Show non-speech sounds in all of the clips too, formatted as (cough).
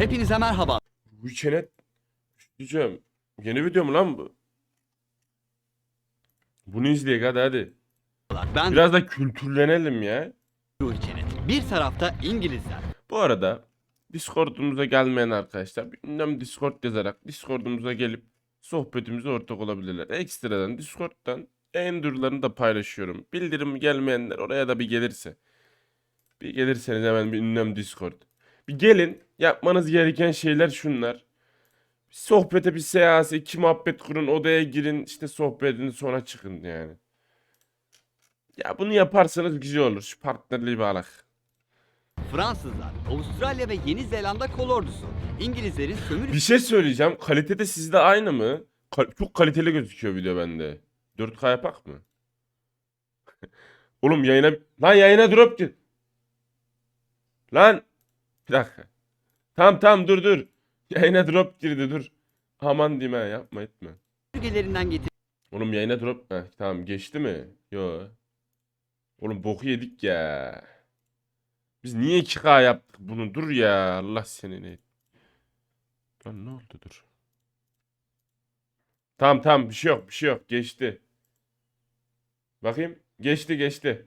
Hepinize merhaba. Çenet diyeceğim. Yeni video mu lan bu? Bunu izleyek hadi hadi. Ben Biraz da kültürlenelim ya. Çenet. Bir tarafta İngilizler. Bu arada Discord'umuza gelmeyen arkadaşlar ünlem Discord yazarak Discord'umuza gelip sohbetimize ortak olabilirler. Ekstradan Discord'dan yayın duyurularını da paylaşıyorum. Bildirim gelmeyenler oraya da bir gelirse. Bir gelirseniz hemen bir ünlem Discord. Bir gelin yapmanız gereken şeyler şunlar. Bir sohbete bir seansı, iki muhabbet kurun, odaya girin, işte sohbet edin sonra çıkın yani. Ya bunu yaparsanız güzel olur. Şu partnerliği bağlak. Fransızlar, Avustralya ve Yeni Zelanda kolordusu. İngilizlerin sömürü Bir şey söyleyeceğim. Kalite de sizde aynı mı? Kal- çok kaliteli gözüküyor video bende. 4K yapak mı? (laughs) Oğlum yayına... Lan yayına drop gir. Lan. Bir dakika. Tamam tamam dur dur. (laughs) Yayına drop girdi dur. Aman ha yapma etme. sömürgelerinden getirdiği Oğlum yayına drop... Heh, tamam geçti mi? Yo. Oğlum boku yedik ya. Biz niye 2K yaptık bunu? Dur ya. Allah seni ne... Lan ne oldu dur. Tamam tamam bir şey yok bir şey yok. Geçti. Bakayım. Geçti geçti.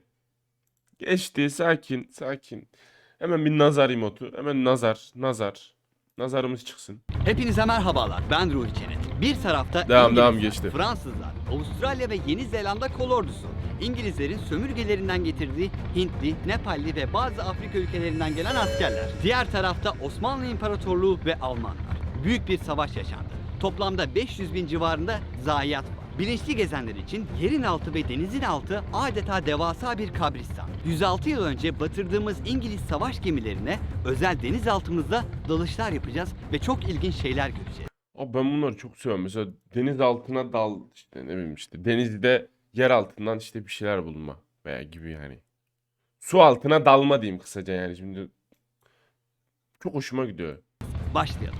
Geçti sakin sakin. Hemen bir nazar emotu. Hemen nazar nazar. Nazarımız çıksın. Hepinize merhabalar. Ben Ruhi Çenet. Bir tarafta Devam, İngilizler, devam, geçti. Fransızlar, Avustralya ve Yeni Zelanda kolordusu. İngilizlerin sömürgelerinden getirdiği Hintli, Nepalli ve bazı Afrika ülkelerinden gelen askerler. Diğer tarafta Osmanlı İmparatorluğu ve Almanlar. Büyük bir savaş yaşandı. Toplamda 500 bin civarında zayiat var. Bilinçli gezenler için yerin altı ve denizin altı adeta devasa bir kabristan. 106 yıl önce batırdığımız İngiliz savaş gemilerine özel denizaltımızda dalışlar yapacağız ve çok ilginç şeyler göreceğiz. Abi ben bunları çok seviyorum. Mesela deniz altına dal işte ne bileyim işte denizde yer altından işte bir şeyler bulma veya gibi yani. Su altına dalma diyeyim kısaca yani şimdi. Çok hoşuma gidiyor. Başlayalım.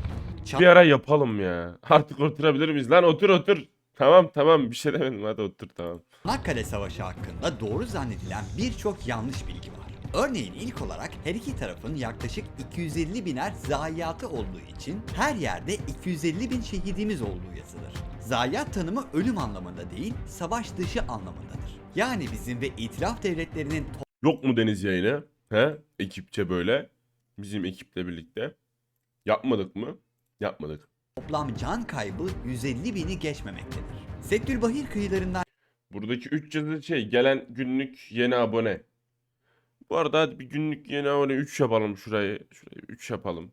Bir ara yapalım ya. Artık oturabilir miyiz? Lan otur otur. Tamam tamam bir şey demedim hadi otur tamam. Çanakkale Savaşı hakkında doğru zannedilen birçok yanlış bilgi var. Örneğin ilk olarak her iki tarafın yaklaşık 250 biner zayiatı olduğu için her yerde 250 bin şehidimiz olduğu yazılır. Zayiat tanımı ölüm anlamında değil, savaş dışı anlamındadır. Yani bizim ve itilaf devletlerinin Yok mu deniz yayını? He? Ekipçe böyle. Bizim ekiple birlikte. Yapmadık mı? Yapmadık. Toplam can kaybı 150 bini geçmemektedir. Settülbahir kıyılarından Buradaki 3 yazılı şey gelen günlük yeni abone. Bu arada hadi bir günlük yeni abone 3 yapalım şurayı. Şurayı 3 yapalım.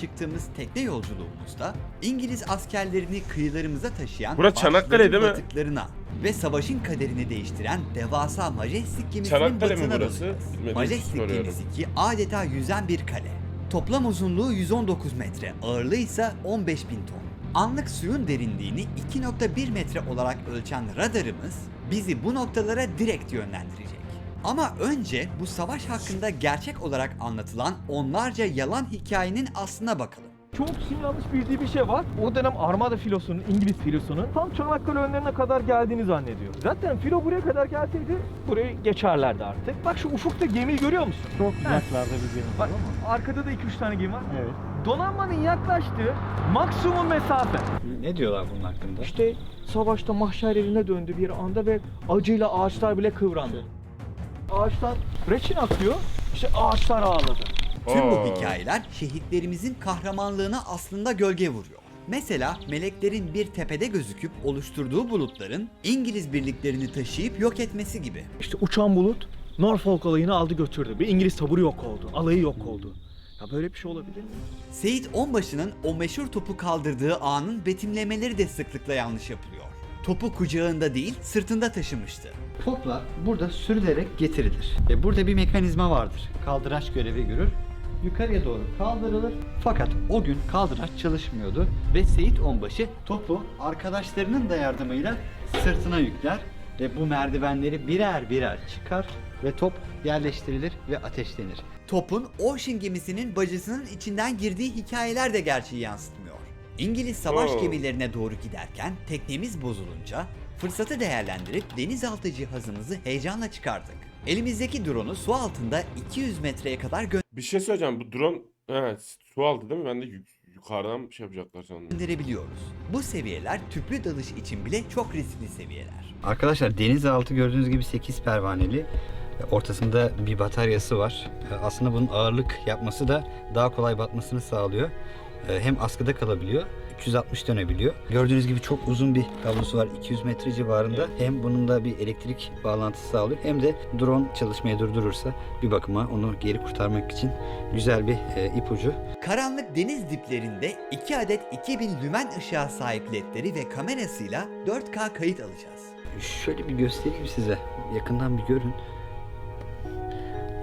çıktığımız tekne yolculuğumuzda İngiliz askerlerini kıyılarımıza taşıyan Burası Çanakkale değil mi? batıklarına ve savaşın kaderini değiştiren devasa Majestic gemisinin Çanakkale mi batına burası? dalacağız. Bilmediğim için Majestic soruyorum. gemisi ki adeta yüzen bir kale. Toplam uzunluğu 119 metre, ağırlığı ise 15 bin ton. Anlık suyun derinliğini 2.1 metre olarak ölçen radarımız bizi bu noktalara direkt yönlendirecek. Ama önce bu savaş hakkında gerçek olarak anlatılan onlarca yalan hikayenin aslına bakalım. Çok kişinin yanlış bildiği bir şey var. O dönem Armada filosunun, İngiliz filosunun tam Çanakkale önlerine kadar geldiğini zannediyor. Zaten filo buraya kadar gelseydi burayı geçerlerdi artık. Bak şu ufukta gemiyi görüyor musun? Çok uzaklarda bir gemi var Bak ama. arkada da 2-3 tane gemi var. Evet. Donanmanın yaklaştığı maksimum mesafe. Ne diyorlar bunun hakkında? İşte savaşta mahşer eline döndü bir anda ve acıyla ağaçlar bile kıvrandı. Ağaçlar reçin akıyor. İşte ağaçlar ağladı. Tüm bu hikayeler şehitlerimizin kahramanlığına aslında gölge vuruyor. Mesela meleklerin bir tepede gözüküp oluşturduğu bulutların İngiliz birliklerini taşıyıp yok etmesi gibi. İşte uçan bulut Norfolk alayını aldı götürdü. Bir İngiliz taburu yok oldu. Alayı yok oldu. Ya böyle bir şey olabilir mi? Seyit Onbaşı'nın o meşhur topu kaldırdığı anın betimlemeleri de sıklıkla yanlış yapılıyor. Topu kucağında değil sırtında taşımıştı. Toplar burada sürülerek getirilir. Ve burada bir mekanizma vardır. Kaldıraç görevi görür. Yukarıya doğru kaldırılır. Fakat o gün kaldıraç çalışmıyordu ve Seyit Onbaşı topu arkadaşlarının da yardımıyla sırtına yükler ve bu merdivenleri birer birer çıkar ve top yerleştirilir ve ateşlenir. Topun Ocean gemisinin bacasının içinden girdiği hikayeler de gerçeği yansıtmıyor. İngiliz savaş Oo. gemilerine doğru giderken teknemiz bozulunca fırsatı değerlendirip denizaltı cihazımızı heyecanla çıkardık. Elimizdeki drone'u su altında 200 metreye kadar Bir şey söyleyeceğim bu drone Evet su aldı değil mi? Ben de yuk- yukarıdan bir şey yapacaklar sandım. indirebiliyoruz. Bu seviyeler tüplü dalış için bile çok riskli seviyeler. Arkadaşlar denizaltı gördüğünüz gibi 8 pervaneli. Ortasında bir bataryası var. Aslında bunun ağırlık yapması da daha kolay batmasını sağlıyor. Hem askıda kalabiliyor, 360 dönebiliyor. Gördüğünüz gibi çok uzun bir kablosu var, 200 metre civarında. Hem bunun da bir elektrik bağlantısı sağlıyor hem de drone çalışmayı durdurursa bir bakıma onu geri kurtarmak için güzel bir e, ipucu. Karanlık deniz diplerinde 2 adet 2000 lümen ışığa sahip ledleri ve kamerasıyla 4K kayıt alacağız. Şöyle bir göstereyim size. Yakından bir görün.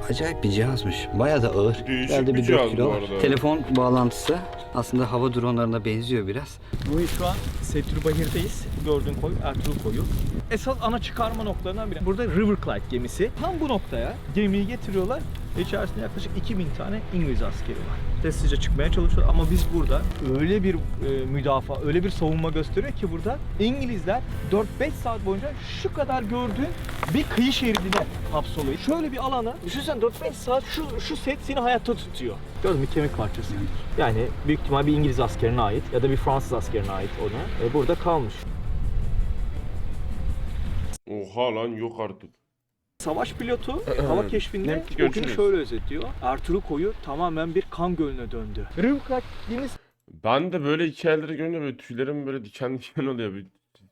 Acayip bir cihazmış. Bayağı da ağır. Değişik Herhalde bir bir 4 cihaz kilo bu arada. Telefon bağlantısı aslında hava dronlarına benziyor biraz. Bu şu an Setrubahir'deyiz. Gördüğün koy Ertuğrul koyu. Esas ana çıkarma noktalarından biri. Burada River Clyde gemisi. Tam bu noktaya gemiyi getiriyorlar. İçerisinde yaklaşık 2000 tane İngiliz askeri var. Testice çıkmaya çalışıyor ama biz burada öyle bir e, müdafaa, öyle bir savunma gösteriyor ki burada İngilizler 4-5 saat boyunca şu kadar gördüğün bir kıyı şeridine hapsoluyor. Şöyle bir alana düşünsen 4-5 saat şu, şu set seni hayatta tutuyor. Gördün mü kemik parçası. Yani büyük ihtimal bir İngiliz askerine ait ya da bir Fransız askerine ait ona. E, burada kalmış. Oha lan yok artık. Savaş pilotu hava keşfinde Net o günü görüşürüz. şöyle özetliyor. Ertuğrul koyu tamamen bir kan gölüne döndü. Rivkak deniz Ben de böyle hikayeleri görünce böyle tüylerim böyle diken diken oluyor. Bir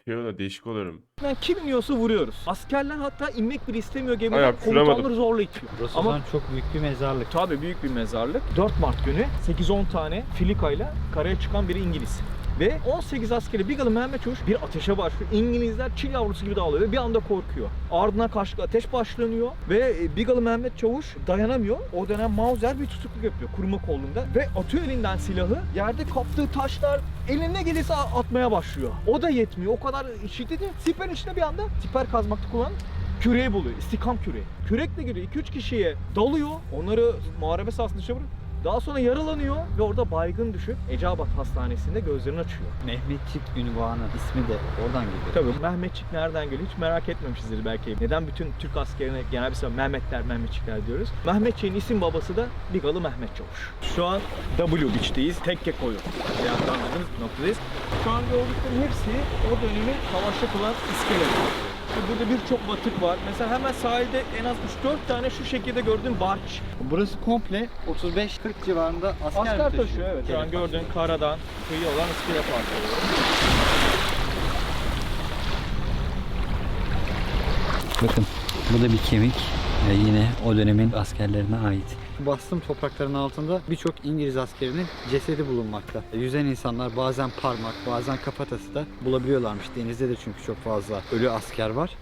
şey oluyor değişik oluyorum. Yani kim iniyorsa vuruyoruz. Askerler hatta inmek bile istemiyor gemiden. Ay, hapşıramadım. Komutanları zorla itiyor. Burası Ama Ama çok büyük bir mezarlık. tabii büyük bir mezarlık. 4 Mart günü 8-10 tane filikayla karaya çıkan biri İngiliz. Ve 18 askeri Bigalı Mehmet Çavuş bir ateşe başlıyor. İngilizler çil yavrusu gibi dağılıyor ve bir anda korkuyor. Ardına karşı ateş başlanıyor ve e, Bigalı Mehmet Çavuş dayanamıyor. O dönem Mauser bir tutukluk yapıyor kurma kolunda ve atıyor elinden silahı. Yerde kaptığı taşlar eline gelirse atmaya başlıyor. O da yetmiyor. O kadar şiddetli. Siperin içinde bir anda siper kazmakta kullanan küreği buluyor. İstikam küreği. Kürekle giriyor. 2-3 kişiye dalıyor. Onları muharebe sahasında dışarı. Daha sonra yaralanıyor ve orada baygın düşüp Eceabat Hastanesi'nde gözlerini açıyor. Mehmetçik ünvanı ismi de oradan geliyor. Tabii Mehmetçik nereden geliyor hiç merak etmemişizdir belki. Neden bütün Türk askerine genel bir sefer Mehmetler, Mehmetçikler diyoruz. Mehmetçik'in isim babası da Bigalı Mehmet Çavuş. Şu an W Beach'teyiz. Tekke koyu. Bir noktadayız. Şu an gördüklerim hepsi o dönemin savaşta kullanan iskeleleri. Burada birçok batık var. Mesela hemen sahilde en az 3-4 tane şu şekilde gördüğün barç. Burası komple 35-40 civarında asker, Asker taşıyor. taşıyor evet. Şu an gördüğün karadan kıyı olan iskele parçaları. Bakın bu da bir kemik. Ee, yine o dönemin askerlerine ait. Bastım toprakların altında birçok İngiliz askerinin cesedi bulunmakta. Yüzen insanlar bazen parmak, bazen kafatası da bulabiliyorlarmış. Denizde de çünkü çok fazla ölü asker var.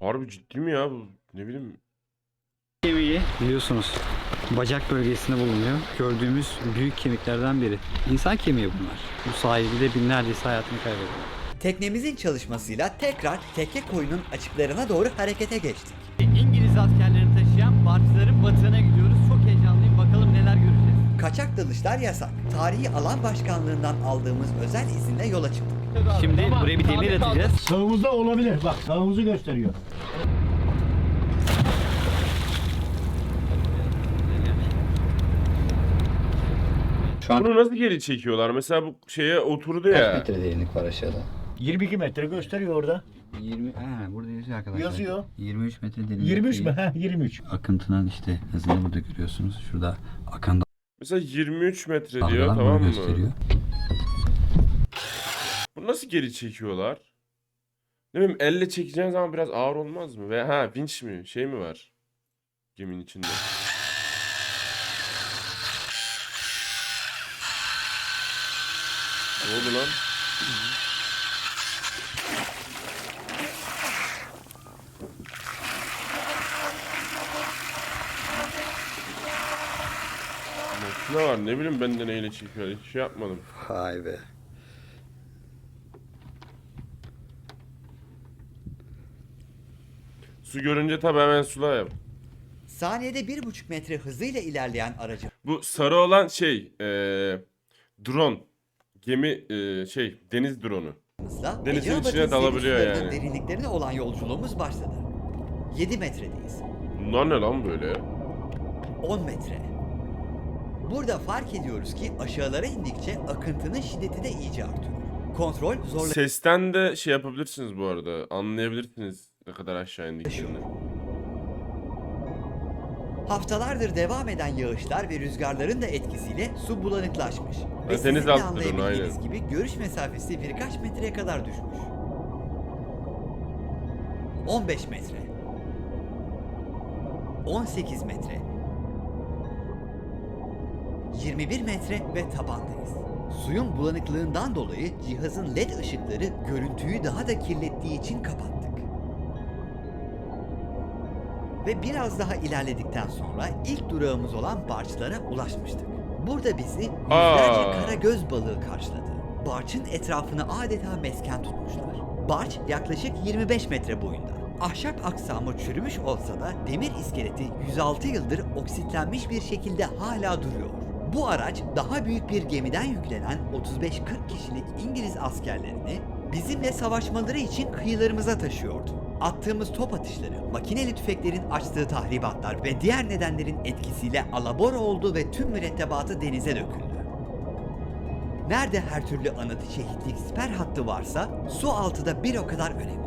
Harbi ciddi mi ya bu? Ne bileyim. Kemiği biliyorsunuz bacak bölgesinde bulunuyor. Gördüğümüz büyük kemiklerden biri. İnsan kemiği bunlar. Bu sahilde binlercesi hayatını kaybediyor. Teknemizin çalışmasıyla tekrar tekke koyunun açıklarına doğru harekete geçtik. İngiliz askerlerini barçların batığına gidiyoruz. Çok heyecanlıyım. Bakalım neler göreceğiz. Kaçak dalışlar yasak. Tarihi alan başkanlığından aldığımız özel izinle yola çıktık. Şimdi buraya bir demir atacağız. Sağımızda olabilir. Bak sağımızı gösteriyor. Şu an Bunu nasıl geri çekiyorlar? Mesela bu şeye oturdu Kaç ya. metre derinlik var aşağıda? 22 metre gösteriyor orada. 20, ha burada yazıyor arkadaşlar. Yazıyor. 23 metre derinlik. 23 mü? Ha 23. Akıntının işte hızını burada görüyorsunuz. Şurada akan Mesela 23 metre diyor dalgalar tamam bunu mı? gösteriyor. Bunu nasıl geri çekiyorlar? Ne bileyim elle çekeceğin zaman biraz ağır olmaz mı? Ve ha vinç mi? Şey mi var? Geminin içinde. Ne oldu lan? Var ne bileyim ben de neyle çekiyor hiç şey yapmadım. Vay be. Su görünce tabii hemen sula yap. Saniyede 1,5 metre hızıyla ilerleyen aracı Bu sarı olan şey eee drone. Gemi eee, şey deniz drone'u. Hızla Denizin Eceabat'ın içine dalabiliyor sularının yani. derinliklerine olan yolculuğumuz başladı. 7 metredeyiz. Bunlar ne lan böyle? 10 metre. Burada fark ediyoruz ki aşağılara indikçe akıntının şiddeti de iyice artıyor. Kontrol Sesten de şey yapabilirsiniz bu arada. Anlayabilirsiniz ne kadar aşağı indiklerini. Haftalardır devam eden yağışlar ve rüzgarların da etkisiyle su bulanıklaşmış. Ve deniz sizin de altı anlayabildiğiniz aynen. gibi görüş mesafesi birkaç metreye kadar düşmüş. 15 metre. 18 metre. 21 metre ve tabandayız. Suyun bulanıklığından dolayı cihazın led ışıkları görüntüyü daha da kirlettiği için kapattık. Ve biraz daha ilerledikten sonra ilk durağımız olan barçlara ulaşmıştık. Burada bizi yüzlerce kara göz balığı karşıladı. Barçın etrafını adeta mesken tutmuşlar. Barç yaklaşık 25 metre boyunda. Ahşap aksamı çürümüş olsa da demir iskeleti 106 yıldır oksitlenmiş bir şekilde hala duruyor. Bu araç daha büyük bir gemiden yüklenen 35-40 kişilik İngiliz askerlerini bizimle savaşmaları için kıyılarımıza taşıyordu. Attığımız top atışları, makineli tüfeklerin açtığı tahribatlar ve diğer nedenlerin etkisiyle alabora oldu ve tüm mürettebatı denize döküldü. Nerede her türlü anıt, şehitlik, siper hattı varsa su altı da bir o kadar önemli.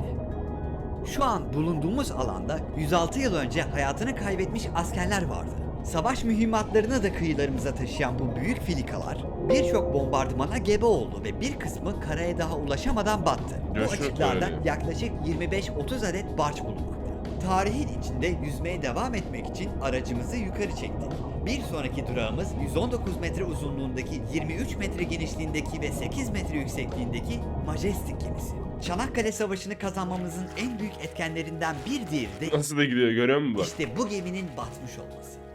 Şu an bulunduğumuz alanda 106 yıl önce hayatını kaybetmiş askerler vardı. Savaş mühimmatlarını da kıyılarımıza taşıyan bu büyük filikalar birçok bombardımana gebe oldu ve bir kısmı karaya daha ulaşamadan battı. Bu açıklarda öyle. yaklaşık 25-30 adet barç bulunmakta. Tarihin içinde yüzmeye devam etmek için aracımızı yukarı çektik. Bir sonraki durağımız 119 metre uzunluğundaki, 23 metre genişliğindeki ve 8 metre yüksekliğindeki Majestic gemisi. Çanakkale Savaşı'nı kazanmamızın en büyük etkenlerinden bir diğeri de Nasıl da gidiyor görüyor musun bak? işte bu geminin batmış olması.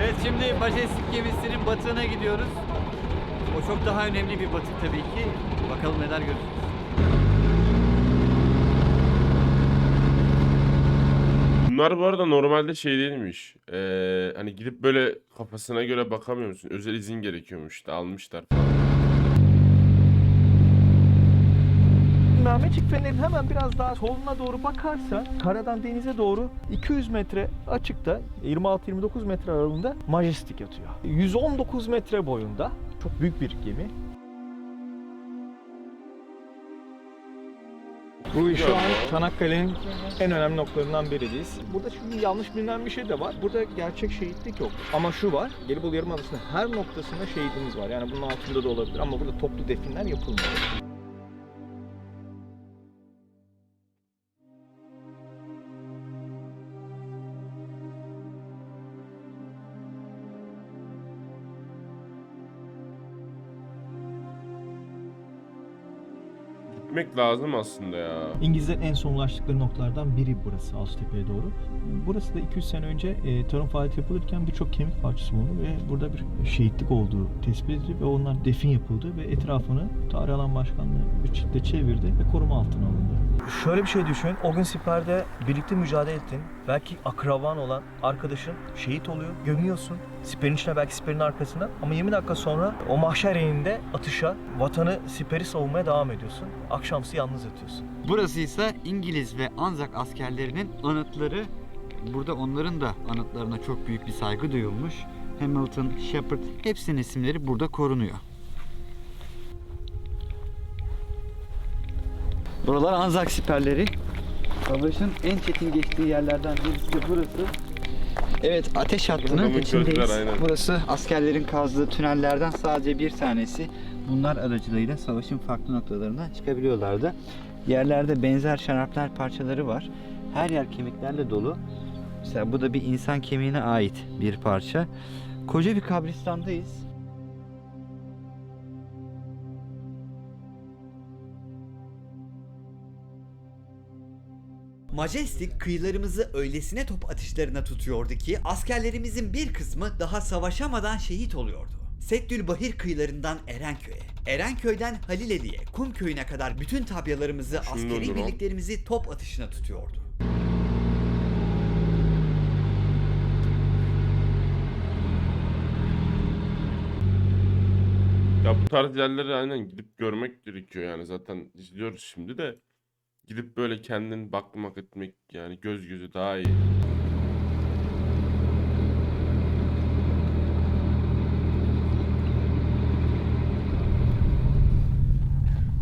Evet şimdi Majestic gemisinin batığına gidiyoruz. O çok daha önemli bir batık tabii ki. Bakalım neler göreceğiz. Bunlar bu arada normalde şey değilmiş. Ee, hani gidip böyle kafasına göre bakamıyor musun? Özel izin gerekiyormuş işte almışlar falan. Mehmetçik Fener'in hemen biraz daha soluna doğru bakarsa karadan denize doğru 200 metre açıkta 26-29 metre aralığında Majestic yatıyor. 119 metre boyunda çok büyük bir gemi. Bu şu an Çanakkale'nin en önemli noktalarından birideyiz. Burada şimdi yanlış bilinen bir şey de var. Burada gerçek şehitlik yok. Ama şu var, Gelibolu Yarımadası'nın her noktasında şehidimiz var. Yani bunun altında da olabilir ama burada toplu definler yapılmıyor. Gitmek lazım aslında ya. İngilizlerin en son ulaştıkları noktalardan biri burası Alçıtepe'ye doğru. Burası da 200 sene önce e, tarım faaliyeti yapılırken birçok kemik parçası bulundu ve burada bir şehitlik olduğu tespit edildi ve onlar defin yapıldı ve etrafını Tarih Alan Başkanlığı çitle çevirdi ve koruma altına alındı. Şöyle bir şey düşün. O gün siperde birlikte mücadele ettin. Belki akraban olan arkadaşın şehit oluyor. Gömüyorsun. Siperin içine belki siperin arkasına. Ama 20 dakika sonra o mahşer yerinde atışa, vatanı, siperi savunmaya devam ediyorsun. Akşamsı yalnız yatıyorsun. Burası ise İngiliz ve Anzak askerlerinin anıtları. Burada onların da anıtlarına çok büyük bir saygı duyulmuş. Hamilton, Shepard hepsinin isimleri burada korunuyor. Buralar Anzak siperleri. Savaşın en çetin geçtiği yerlerden birisi de burası. Evet ateş hattının Adamın içindeyiz. gözler, aynen. Burası askerlerin kazdığı tünellerden sadece bir tanesi. Bunlar aracılığıyla savaşın farklı noktalarına çıkabiliyorlardı. Yerlerde benzer şaraplar parçaları var. Her yer kemiklerle dolu. Mesela bu da bir insan kemiğine ait bir parça. Koca bir kabristandayız. Majestic kıyılarımızı öylesine top atışlarına tutuyordu ki askerlerimizin bir kısmı daha savaşamadan şehit oluyordu. Seddül Bahir kıyılarından Erenköy'e, Erenköy'den Halileli'ye, Kum köyüne kadar bütün tabyalarımızı, askeri birliklerimizi top atışına tutuyordu. Ya bu tarz yerleri aynen gidip görmek gerekiyor yani zaten izliyoruz şimdi de. Gidip böyle kendin bakmak etmek yani göz gözü daha iyi.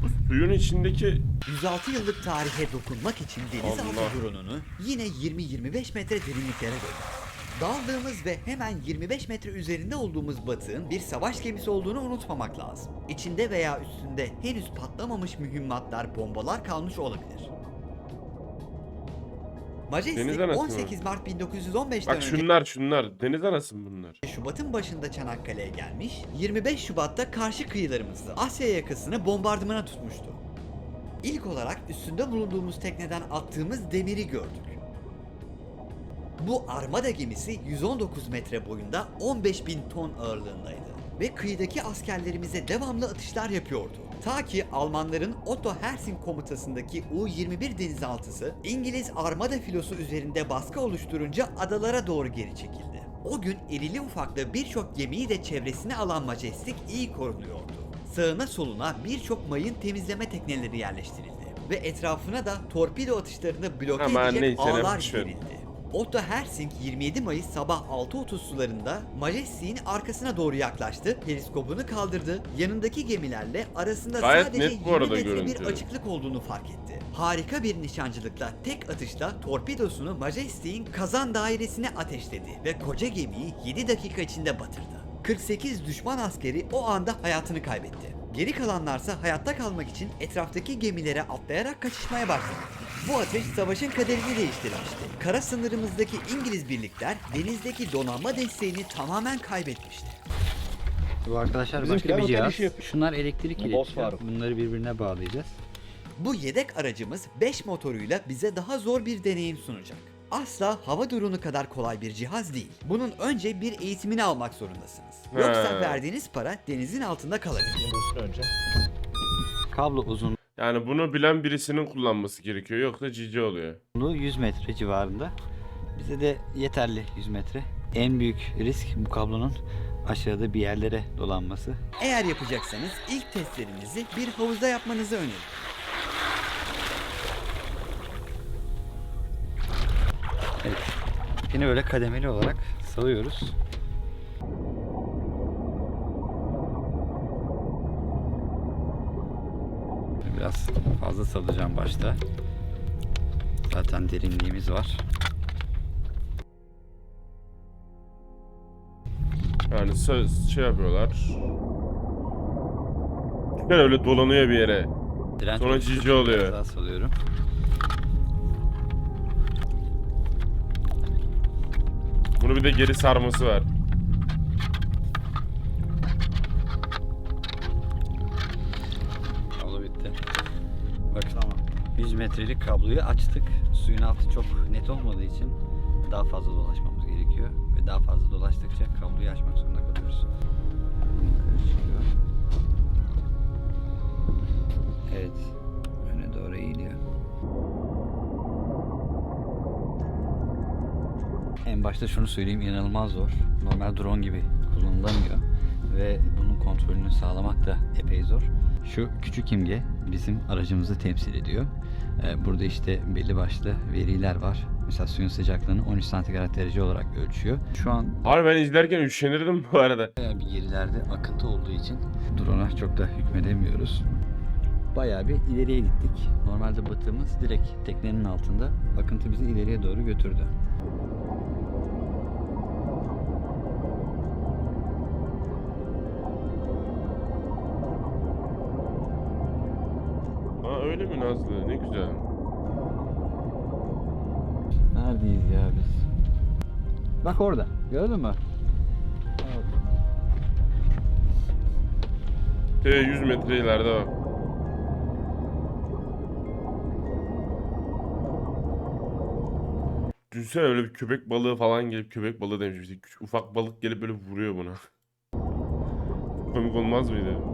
Bu suyun içindeki 106 yıllık tarihe dokunmak için denizaltı Allah. drone'unu yine 20-25 metre derinliklere gönderdik. Daldığımız ve hemen 25 metre üzerinde olduğumuz batığın bir savaş gemisi olduğunu unutmamak lazım. İçinde veya üstünde henüz patlamamış mühimmatlar, bombalar kalmış olabilir. Majestic Deniz anası mı? 18 Mart 1915'ten bak önce şunlar şunlar deniz anası mı bunlar? Şubat'ın başında Çanakkale'ye gelmiş, 25 Şubat'ta karşı kıyılarımızda Asya yakasını bombardımana tutmuştu. İlk olarak üstünde bulunduğumuz tekneden attığımız demiri gördük. Bu armada gemisi 119 metre boyunda 15 bin ton ağırlığındaydı ve kıyıdaki askerlerimize devamlı atışlar yapıyordu. Ta ki Almanların Otto Hersing komutasındaki U-21 denizaltısı İngiliz armada filosu üzerinde baskı oluşturunca adalara doğru geri çekildi. O gün irili ufaklı birçok gemiyi de çevresine alan Majestic iyi korunuyordu. Sağına soluna birçok mayın temizleme tekneleri yerleştirildi ve etrafına da torpido atışlarını bloke Aman edecek neyse, ağlar gerildi. Otto Hersing 27 Mayıs sabah 6.30 sularında Majestic'in arkasına doğru yaklaştı, periskopunu kaldırdı, yanındaki gemilerle arasında Gayet sadece net bu 20 arada metre görüntü. bir açıklık olduğunu fark etti. Harika bir nişancılıkla tek atışla torpidosunu Majestic'in kazan dairesine ateşledi ve koca gemiyi 7 dakika içinde batırdı. 48 düşman askeri o anda hayatını kaybetti. Geri kalanlarsa hayatta kalmak için etraftaki gemilere atlayarak kaçışmaya başladı. Bu ateş savaşın kaderini değiştirmişti. Kara sınırımızdaki İngiliz birlikler denizdeki donanma desteğini tamamen kaybetmişti. Bu arkadaşlar Bizimkiler başka bir otel cihaz. işi yapıyor. Şunlar elektrik Boss iletiyor. Faruk. Bunları birbirine bağlayacağız. Bu yedek aracımız 5 motoruyla bize daha zor bir deneyim sunacak. Asla hava drone'u kadar kolay bir cihaz değil. Bunun önce bir eğitimini almak zorundasınız. Yoksa verdiğiniz para denizin altında kalabilir. Önce. Kablo uzunluğu Yani bunu bilen birisinin kullanması gerekiyor yoksa cici oluyor. 100 metre civarında. Bize de yeterli 100 metre. En büyük risk bu kablonun aşağıda bir yerlere dolanması. Eğer yapacaksanız ilk testlerinizi bir havuzda yapmanızı öneririm. Evet. Yine böyle kademeli olarak salıyoruz. Biraz fazla salacağım başta. Zaten derinliğimiz var. Yani söz şey yapıyorlar. Ben öyle dolanıyor bir yere. Direnç Sonra cici oluyor. Daha salıyorum. Bunu bir de geri sarması var. Metrelik kabloyu açtık. Suyun altı çok net olmadığı için daha fazla dolaşmamız gerekiyor. Ve daha fazla dolaştıkça kabloyu açmak zorunda kalıyoruz. Evet. Öne doğru eğiliyor. En başta şunu söyleyeyim inanılmaz zor. Normal drone gibi kullanılamıyor. Ve bunun kontrolünü sağlamak da epey zor. Şu küçük imge bizim aracımızı temsil ediyor. Ee, Burada işte belli başlı veriler var. Mesela suyun sıcaklığını 13 santigrat derece olarak ölçüyor. Şu an Abi ben izlerken üşenirdim bu arada. bayağı bir gerilerde akıntı olduğu için drone'a çok da hükmedemiyoruz. Bayağı bir ileriye gittik. Normalde batığımız direkt teknenin altında. Akıntı bizi ileriye doğru götürdü. Nazlı? Ne güzel. Neredeyiz ya biz? Bak orada. Gördün mü? T 100 metre ileride bak. Düşünsene öyle bir köpek balığı falan gelip köpek balığı demiş işte küçük ufak balık gelip böyle vuruyor buna. (laughs) Komik olmaz mıydı?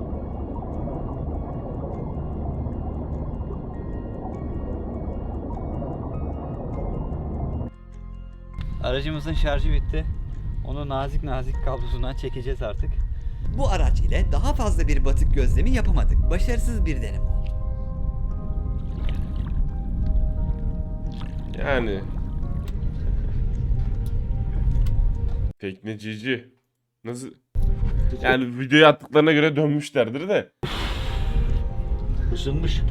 Aracımızın şarjı bitti. Onu nazik nazik kablosundan çekeceğiz artık. Bu araç ile daha fazla bir batık gözlemi yapamadık. Başarısız bir deneme oldu. Yani. Teknecici. Nasıl? Yani videoya attıklarına göre dönmüşlerdir de. Isınmış.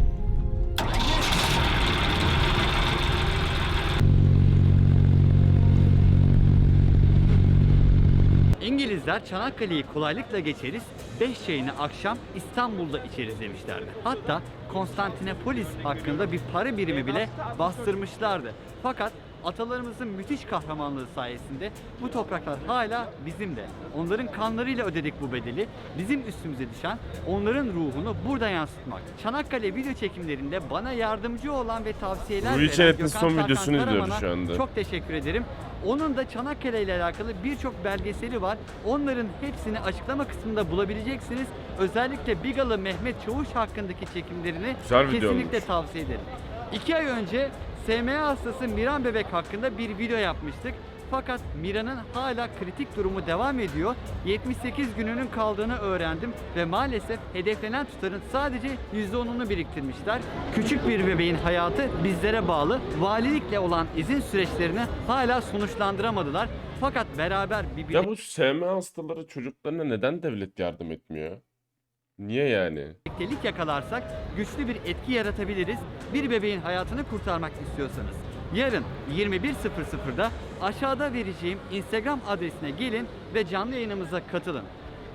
İngilizler Çanakkale'yi kolaylıkla geçeriz, 5 çayını akşam İstanbul'da içeriz demişlerdi. Hatta Konstantinopolis hakkında bir para birimi bile bastırmışlardı. Fakat atalarımızın müthiş kahramanlığı sayesinde bu topraklar hala bizim de. Onların kanlarıyla ödedik bu bedeli. Bizim üstümüze düşen onların ruhunu burada yansıtmak. Çanakkale video çekimlerinde bana yardımcı olan ve tavsiyeler veren Çelik'in son Tarkan videosunu izliyoruz Karaman'a şu anda. Çok teşekkür ederim. Onun da Çanakkale ile alakalı birçok belgeseli var. Onların hepsini açıklama kısmında bulabileceksiniz. Özellikle Bigalı Mehmet Çavuş hakkındaki çekimlerini Güzel video kesinlikle olmuş. tavsiye ederim. İki ay önce SMA hastası Miran Bebek hakkında bir video yapmıştık. Fakat Mira'nın hala kritik durumu devam ediyor. 78 gününün kaldığını öğrendim ve maalesef hedeflenen tutarın sadece %10'unu biriktirmişler. Küçük bir bebeğin hayatı bizlere bağlı. Valilikle olan izin süreçlerini hala sonuçlandıramadılar. Fakat beraber bir Ya bu SMA hastaları çocuklarına neden devlet yardım etmiyor? Niye yani? birliktelik yakalarsak güçlü bir etki yaratabiliriz. Bir bebeğin hayatını kurtarmak istiyorsanız. Yarın 21.00'da aşağıda vereceğim Instagram adresine gelin ve canlı yayınımıza katılın.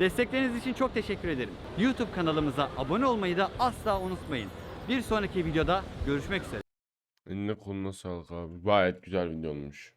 Destekleriniz için çok teşekkür ederim. YouTube kanalımıza abone olmayı da asla unutmayın. Bir sonraki videoda görüşmek üzere. Eline koluna sağlık abi. Gayet güzel video olmuş.